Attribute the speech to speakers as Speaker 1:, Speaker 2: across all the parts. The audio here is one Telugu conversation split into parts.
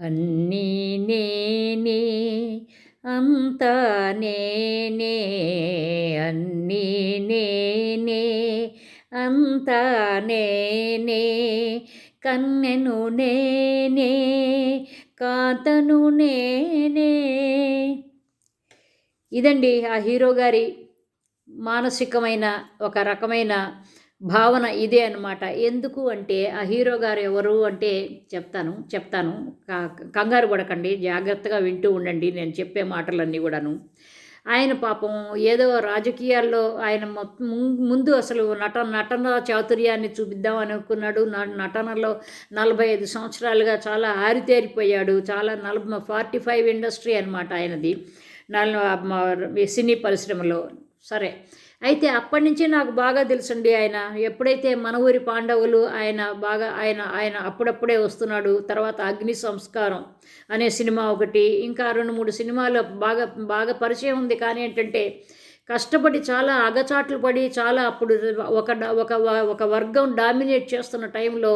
Speaker 1: అన్నీ నేనే అంతా నేనే అన్నీ నేనే అంతా నేనే కన్నెను నేనే కాతను నేనే. ఇదండి ఆ హీరో గారి మానసికమైన ఒక రకమైన భావన ఇదే అనమాట ఎందుకు అంటే ఆ హీరో గారు ఎవరు అంటే చెప్తాను చెప్తాను. కంగారు పడకండి జాగ్రత్తగా వింటూ ఉండండి నేను చెప్పే మాటలన్నీ కూడాను. ఆయన పాపం ఏదో రాజకీయాల్లో ఆయన ముందు అసలు నటన నటన చాతుర్యాన్ని చూపిద్దాం అనుకున్నాడు. నటనలో నలభై ఐదు సంవత్సరాలుగా చాలా ఆరితేరిపోయాడు. చాలా నలభై ఫార్టీ ఫైవ్ ఇండస్ట్రీ అనమాట ఆయనది. సినీ పరిశ్రమలో. సరే. అయితే అప్పటి నుంచి నాకు బాగా తెలుసండి ఆయన. ఎప్పుడైతే మన ఊరి పాండవులు ఆయన బాగా ఆయన ఆయన అప్పుడప్పుడే వస్తున్నాడు తర్వాత అగ్ని సంస్కారం అనే సినిమా ఒకటి ఇంకా రెండు మూడు సినిమాలు బాగా బాగా పరిచయం ఉంది. కానీ ఏంటంటే కష్టపడి చాలా అగచాట్లు పడి చాలా అప్పుడు ఒక ఒక ఒక వర్గం డామినేట్ చేస్తున్న టైంలో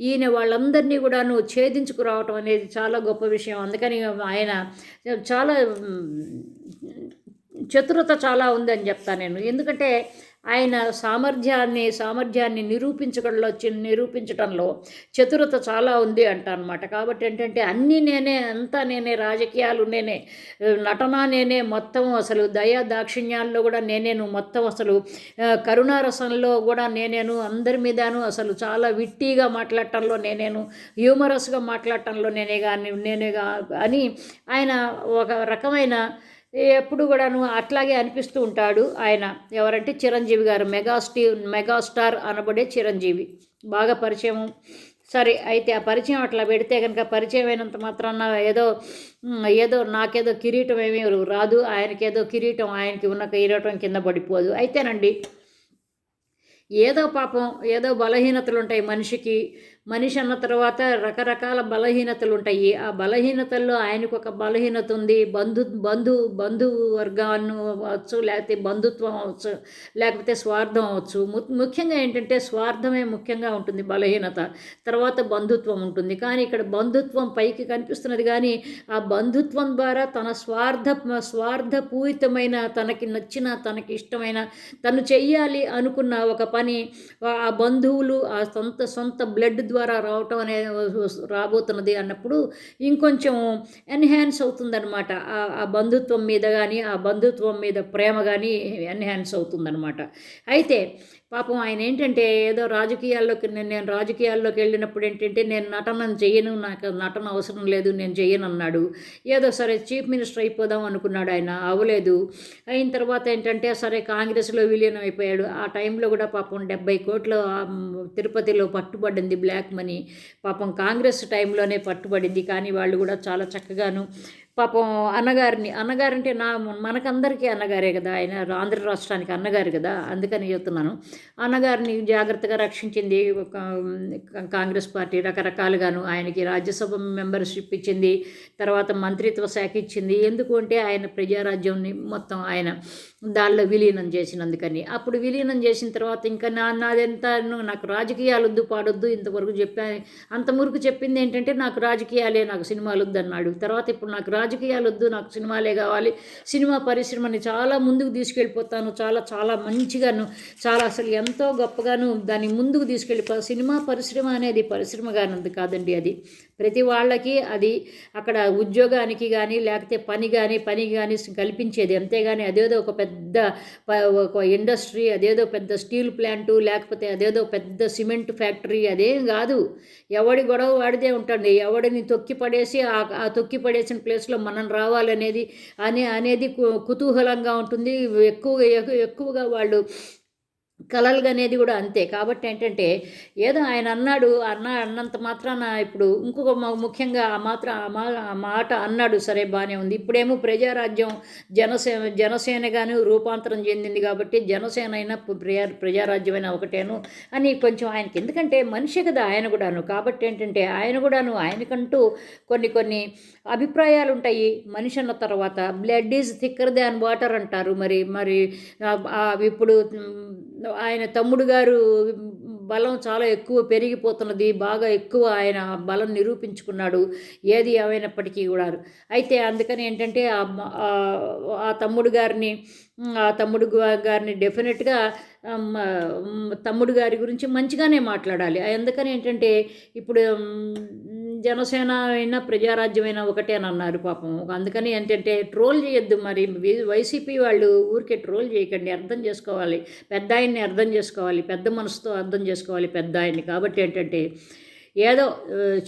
Speaker 1: ఈయన వాళ్ళందరినీ కూడాను ఛేదించుకురావటం అనేది చాలా గొప్ప విషయం. అందుకని ఆయన చాలా చతురత చాలా ఉందని చెప్తాను నేను. ఎందుకంటే ఆయన సామర్థ్యాన్ని సామర్థ్యాన్ని నిరూపించడంలో నిరూపించడంలో చతురత చాలా ఉంది అంట అనమాట కాబట్టి ఏంటంటే అన్నీ నేనే అంతా నేనే రాజకీయాలు నేనే నటన నేనే మొత్తం అసలు దయా దాక్షిణ్యాల్లో కూడా నేనేను మొత్తం అసలు కరుణారసంలో కూడా నేనేను అందరి మీదను అసలు చాలా విట్టిగా మాట్లాడటంలో నేనేను హ్యూమరస్గా మాట్లాడటంలో నేనే కానీ నేనేగా అని ఆయన ఒక రకమైన ఎప్పుడు కూడాను అట్లాగే అనిపిస్తూ ఉంటాడు ఆయన. ఎవరంటే చిరంజీవి గారు. మెగాస్టీ మెగాస్టార్ అనబడే చిరంజీవి. బాగా పరిచయం. సరే అయితే ఆ పరిచయం అట్లా పెడితే కనుక పరిచయం అయినంత మాత్రాన ఏదో ఏదో నాకేదో కిరీటం ఏమీ రాదు. ఆయనకేదో కిరీటం ఆయనకి ఉన్న కిరీటం కింద పడిపోదు. అయితేనండి ఏదో పాపం ఏదో బలహీనతలు ఉంటాయి మనిషికి. మనిషి అన్న తర్వాత రకరకాల బలహీనతలు ఉంటాయి ఆ బలహీనతల్లో ఆయనకు ఒక బలహీనత ఉంది బంధు బంధు బంధు వర్గాన్ని అవచ్చు లేకపోతే బంధుత్వం అవ్వచ్చు లేకపోతే స్వార్థం అవచ్చు ముఖ్యంగా ఏంటంటే స్వార్థమే ముఖ్యంగా ఉంటుంది బలహీనత. తర్వాత బంధుత్వం ఉంటుంది. కానీ ఇక్కడ బంధుత్వం పైకి కనిపిస్తున్నది కానీ ఆ బంధుత్వం ద్వారా తన స్వార్థ స్వార్థపూరితమైన తనకి నచ్చిన తనకి ఇష్టమైన తను చెయ్యాలి అనుకున్న ఒక పని ఆ బంధువులు ఆ సొంత సొంత బ్లడ్ ద్వారా రావటం అనేది రాబోతున్నది అన్నప్పుడు ఇంకొంచెం ఎన్హాన్స్ అవుతుందన్నమాట. ఆ బంధుత్వం మీద కానీ ఆ బంధుత్వం మీద ప్రేమ కానీ ఎన్హాన్స్ అవుతుందన్నమాట. అయితే పాపం ఆయన ఏంటంటే ఏదో రాజకీయాల్లోకి నేను రాజకీయాల్లోకి వెళ్ళినప్పుడు ఏంటంటే నేను నటన చేయను నాకు నటన అవసరం లేదు నేను చేయను అన్నాడు. ఏదో సరే చీఫ్ మినిస్టర్ అయిపోదాం అనుకున్నాడు ఆయన అవ్వలేదు. అయిన తర్వాత ఏంటంటే సరే కాంగ్రెస్లో విలీనం అయిపోయాడు. ఆ టైంలో కూడా పాపం డెబ్బై కోట్ల తిరుపతిలో పట్టుబడింది బ్లాక్ మనీ. పాపం కాంగ్రెస్ టైంలోనే పట్టుబడింది. కానీ వాళ్ళు కూడా చాలా చక్కగాను పాపం అన్నగారిని అన్నగారంటే నా మనకందరికీ అన్నగారే కదా ఆయన ఆంధ్ర రాష్ట్రానికి అన్నగారు కదా అందుకని చెప్తున్నాను. అన్నగారిని జాగ్రత్తగా రక్షించింది కాంగ్రెస్ పార్టీ రకరకాలుగాను ఆయనకి రాజ్యసభ మెంబర్షిప్ ఇచ్చింది తర్వాత మంత్రిత్వ శాఖ ఇచ్చింది. ఎందుకు అంటే ఆయన ప్రజారాజ్యంని మొత్తం ఆయన దానిలో విలీనం చేసినందుకని. అప్పుడు విలీనం చేసిన తర్వాత ఇంకా నా నాదెంత నాకు రాజకీయాలు వద్దు పాడొద్దు ఇంతవరకు చెప్పా అంత మురుకు చెప్పింది ఏంటంటే నాకు రాజకీయాలే నాకు సినిమాలు వద్దన్నాడు. తర్వాత ఇప్పుడు నాకు రాజకీయాలు వద్దు నాకు సినిమాలే కావాలి. సినిమా పరిశ్రమని చాలా ముందుకు తీసుకెళ్ళిపోతాను. చాలా చాలా మంచిగాను చాలా అసలు ఎంతో గొప్పగాను దాన్ని ముందుకు తీసుకెళ్ళిపో సినిమా పరిశ్రమ అనేది పరిశ్రమగానంది కాదండి అది. ప్రతి వాళ్ళకి అది అక్కడ ఉద్యోగానికి కానీ లేకపోతే పని కానీ పని కానీ కల్పించేది. అంతేగాని అదేదో ఒక పెద్ద ఒక ఇండస్ట్రీ అదేదో పెద్ద స్టీల్ ప్లాంటు లేకపోతే అదేదో పెద్ద సిమెంట్ ఫ్యాక్టరీ అదేం కాదు. ఎవడి గొడవ వాడితే ఉంటుంది. ఎవడిని తొక్కి పడేసి ఆ తొక్కి పడేసిన ప్లేస్లో మనం రావాలనేది అనే అనేది కుతూహలంగా ఉంటుంది. ఎక్కువగా ఎక్కువగా వాళ్ళు కలలుగా అనేది కూడా అంతే. కాబట్టి ఏంటంటే ఏదో ఆయన అన్నాడు అన్న అన్నంత మాత్రాన ఇప్పుడు ఇంకొక ముఖ్యంగా ఆ మాత్రం ఆ మాట అన్నాడు సరే బాగానే ఉంది. ఇప్పుడేమో ప్రజారాజ్యం జనసేన జనసేనగాను రూపాంతరం చెందింది కాబట్టి జనసేన అయినా ప్రజా ప్రజారాజ్యమైన ఒకటేను అని కొంచెం ఆయనకి. ఎందుకంటే మనిషి కదా ఆయన కూడాను. కాబట్టి ఏంటంటే ఆయన కూడాను ఆయనకంటూ కొన్ని కొన్ని అభిప్రాయాలు ఉంటాయి మనిషి అన్న తర్వాత blood is thicker than water అంటారు మరి మరి ఇప్పుడు ఆయన తమ్ముడు గారు బలం చాలా ఎక్కువ పెరిగిపోతున్నది బాగా ఎక్కువ ఆయన బలం నిరూపించుకున్నాడు ఏది ఏమైనప్పటికీ కూడా అయితే అందుకని ఏంటంటే ఆ తమ్ముడు గారిని ఆ తమ్ముడు గారిని డెఫినెట్గా తమ్ముడు గారి గురించి మంచిగానే మాట్లాడాలి. ఎందుకని ఏంటంటే ఇప్పుడు జనసేన అయినా ప్రజారాజ్యమైనా ఒకటే అని అన్నారు పాపం. అందుకని ఏంటంటే ట్రోల్ చేయొద్దు మరి. వైసీపీ వాళ్ళు ఊరికే ట్రోల్ చేయకండి. అర్థం చేసుకోవాలి. పెద్ద ఆయన్ని అర్థం చేసుకోవాలి. పెద్ద మనసుతో అర్థం చేసుకోవాలి పెద్ద ఆయన్ని. కాబట్టి ఏంటంటే ఏదో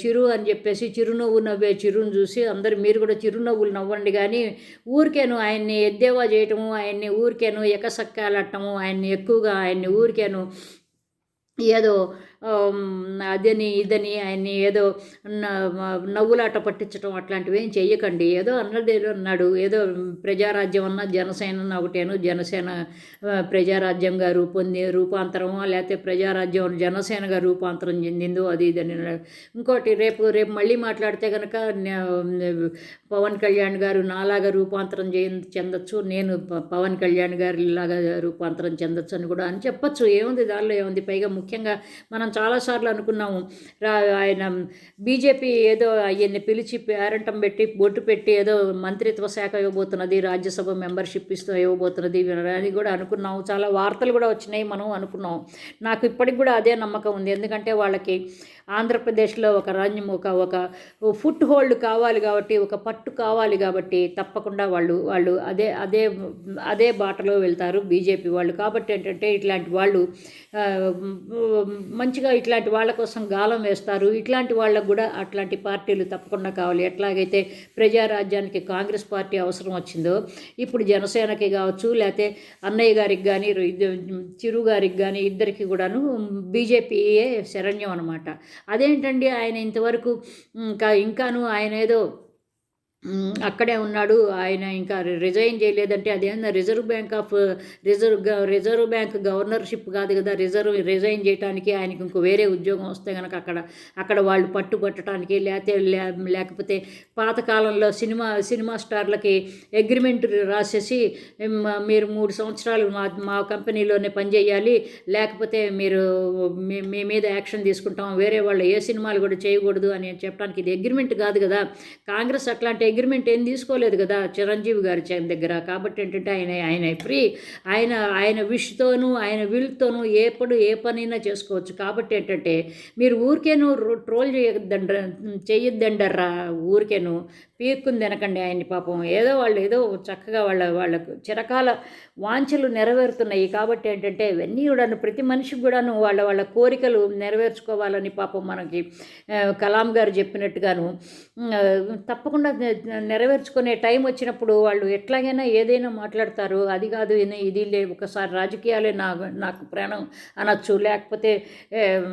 Speaker 1: చిరు అని చెప్పేసి చిరునవ్వు నవ్వే చిరును చూసి అందరు మీరు కూడా చిరునవ్వులు నవ్వండి. కానీ ఊరికేను ఆయన్ని ఎద్దేవా చేయటము ఆయన్ని ఊరికేను ఎకసక్కాలట్టము ఆయన్ని ఎక్కువగా ఆయన్ని ఊరికేను ఏదో అదని ఇదని ఆయన్ని ఏదో నవ్వులాట పట్టించడం అట్లాంటివి ఏం చేయకండి ఏదో అన్నదేదో అన్నాడు. ఏదో ప్రజారాజ్యం అన్న జనసేన ఒకటేను. జనసేన ప్రజారాజ్యంగా రూపొంది రూపాంతరమో? లేకపోతే ప్రజారాజ్యం జనసేనగా రూపాంతరం చెందిందో అది ఇదని ఇంకోటి రేపు రేపు మళ్ళీ మాట్లాడితే కనుక పవన్ కళ్యాణ్ గారు నాలాగా రూపాంతరం చెందొచ్చు. నేను పవన్ కళ్యాణ్ గారి లాగా రూపాంతరం చెందొచ్చు అని కూడా అని చెప్పచ్చు. ఏముంది దానిలో ఏముంది? పైగా ముఖ్యంగా మనం మనం చాలాసార్లు అనుకున్నాము. ఆయన బీజేపీ ఏదో ఆయన్ని పిలిచి పేరంటం పెట్టి బొట్టు పెట్టి ఏదో మంత్రిత్వ శాఖ ఇవ్వబోతున్నది రాజ్యసభ మెంబర్షిప్ ఇస్తూ ఇవ్వబోతున్నది అని కూడా అనుకున్నాము. చాలా వార్తలు కూడా వచ్చినాయి మనం అనుకున్నాం నాకు ఇప్పటికి కూడా అదే నమ్మకం ఉంది. ఎందుకంటే వాళ్ళకి ఆంధ్రప్రదేశ్లో ఒక రాజ్యం ఒక ఒక ఫుట్ హోల్డ్ కావాలి కాబట్టి ఒక పట్టు కావాలి కాబట్టి తప్పకుండా వాళ్ళు వాళ్ళు అదే అదే అదే బాటలో వెళ్తారు బీజేపీ వాళ్ళు. కాబట్టి ఏంటంటే ఇట్లాంటి వాళ్ళు మంచిగా ఇట్లాంటి వాళ్ళ కోసం గాలం వేస్తారు. ఇట్లాంటి వాళ్ళకు కూడా అట్లాంటి పార్టీలు తప్పకుండా కావాలి. ఎట్లాగైతే ప్రజారాజ్యానికి కాంగ్రెస్ పార్టీ అవసరం వచ్చిందో ఇప్పుడు జనసేనకి కావచ్చు లేకపోతే అన్నయ్య గారికి కానీ చిరు గారికి కానీ ఇద్దరికి కూడాను బీజేపీయే శరణ్యం అనమాట అదేంటండి ఆయన ఇంతవరకు ఇంకా ఇంకాను ఆయన ఏదో అక్కడే ఉన్నాడు. ఆయన ఇంకా రిజైన్ చేయలేదంటే అదేమన్నా reserve bank of reserve reserve bank governorship కాదు కదా. రిజర్వ్ రిజైన్ చేయడానికి ఆయనకి ఇంకో వేరే ఉద్యోగం వస్తే కనుక అక్కడ అక్కడ వాళ్ళు పట్టుబట్టడానికి లేకపోతే లేకపోతే పాతకాలంలో సినిమా సినిమా స్టార్లకి అగ్రిమెంట్ రాసేసి మీరు మూడు సంవత్సరాలు మా మా కంపెనీలోనే పనిచేయాలి లేకపోతే మీరు మీ మీద యాక్షన్ తీసుకుంటాం. వేరే వాళ్ళు ఏ సినిమాలు కూడా చేయకూడదు అని చెప్పడానికి ఇది అగ్రిమెంట్ కాదు కదా. కాంగ్రెస్ అట్లాంటి అగ్రిమెంట్ ఏం తీసుకోలేదు కదా చిరంజీవి గారి దగ్గర. కాబట్టి ఏంటంటే ఆయన ఆయన ఫ్రీ ఆయన ఆయన విష్తోనూ ఆయన విల్తోనూ ఎప్పుడు ఏ పనైనా చేసుకోవచ్చు. కాబట్టి ఏంటంటే మీరు ఊరికేను ట్రోల్ చేయొద్దండ చేయొద్దండర్రా ఊరికేను. పీక్కుని తినకండి ఆయన్ని పాపం. ఏదో వాళ్ళు ఏదో చక్కగా వాళ్ళ వాళ్ళకు చిరకాల వాంఛలు నెరవేరుతున్నాయి. కాబట్టి ఏంటంటే ఇవన్నీ కూడాను ప్రతి మనిషికి కూడాను వాళ్ళ వాళ్ళ కోరికలు నెరవేర్చుకోవాలని పాపం మనకి కలాం గారు చెప్పినట్టుగాను తప్పకుండా నెరవేర్చుకునే టైం వచ్చినప్పుడు వాళ్ళు ఎట్లాగైనా ఏదైనా మాట్లాడతారు అది కాదు ఇది లే ఒకసారి రాజకీయాలే నా నాకు ప్రాణం అనొచ్చు లేకపోతే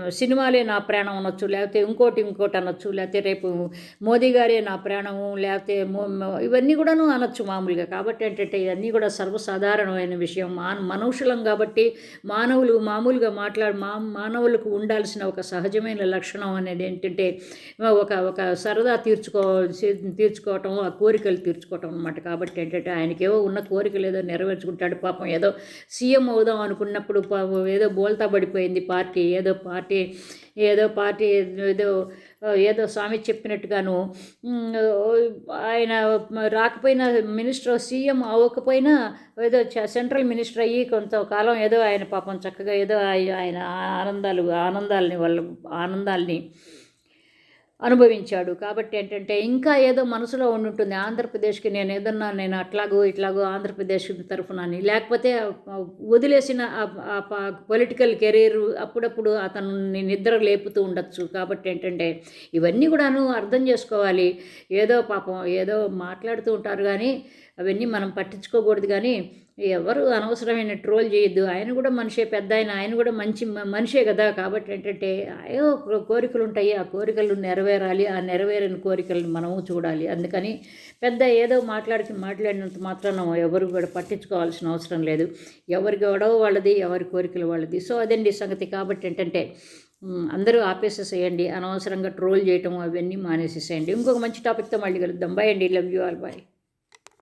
Speaker 1: సినిమాలే నా ప్రాణం అనొచ్చు లేకపోతే ఇంకోటి ఇంకోటి అనొచ్చు లేకపోతే రేపు మోదీ గారే నా ప్రాణము లేకపోతే ఇవన్నీ కూడాను అనొచ్చు మామూలుగా. కాబట్టి ఏంటంటే ఇవన్నీ కూడా సర్వసాధారణమైన విషయం. మా మనుషులం కాబట్టి మానవులు మామూలుగా మాట్లాడు మా మానవులకు ఉండాల్సిన ఒక సహజమైన లక్షణం అనేది ఏంటంటే ఒక ఒక సరదా తీర్చుకో తీర్చుకో తీర్చుకోవటం ఆ కోరికలు తీర్చుకోవటం అనమాట కాబట్టి ఏంటంటే ఆయనకేవో ఉన్న కోరికలు ఏదో నెరవేర్చుకుంటాడు పాపం. ఏదో సీఎం అవుదాం అనుకున్నప్పుడు ఏదో బోల్తా పడిపోయింది పార్టీ. ఏదో పార్టీ ఏదో పార్టీ ఏదో ఏదో స్వామి చెప్పినట్టుగాను ఆయన రాకపోయినా మినిస్టర్ సీఎం అవ్వకపోయినా ఏదో సెంట్రల్ మినిస్టర్ అయ్యి కొంతకాలం ఏదో ఆయన పాపం చక్కగా ఏదో ఆయన ఆనందాలు ఆనందాలని వాళ్ళ ఆనందాల్ని అనుభవించాడు. కాబట్టి ఏంటంటే ఇంకా ఏదో మనసులో ఉండుంటుంది. ఆంధ్రప్రదేశ్కి నేను ఏదన్నా నేను అట్లాగో ఇట్లాగో ఆంధ్రప్రదేశ్ తరఫునని లేకపోతే వదిలేసిన పొలిటికల్ కెరీర్ అప్పుడప్పుడు అతను నిద్ర లేపుతూ ఉండొచ్చు. కాబట్టి ఏంటంటే ఇవన్నీ కూడాను అర్థం చేసుకోవాలి. ఏదో పాపం ఏదో మాట్లాడుతూ ఉంటారు కానీ అవన్నీ మనం పట్టించుకోకూడదు కానీ ఎవరు అనవసరమైన ట్రోల్ చేయొద్దు. ఆయన కూడా మనిషే పెద్ద ఆయన ఆయన కూడా మంచి మనిషే కదా. కాబట్టి ఏంటంటే ఏదో కోరికలు ఉంటాయి. ఆ కోరికలు నెరవేరాలి. ఆ నెరవేరని కోరికలను మనము చూడాలి. అందుకని పెద్ద ఏదో మాట్లాడికి మాట్లాడినంత మాత్రం ఎవరు కూడా పట్టించుకోవాల్సిన అవసరం లేదు. ఎవరి గొడవ వాళ్ళది ఎవరి కోరికలు వాళ్ళది. సో అదండి సంగతి. కాబట్టి ఏంటంటే అందరూ ఆపేసేసేయండి. అనవసరంగా ట్రోల్ చేయటం అవన్నీ మానేసేసేయండి. ఇంకొక మంచి టాపిక్తో మళ్ళీ కలుద్దాం. బాయ్ అండి. Love you all bye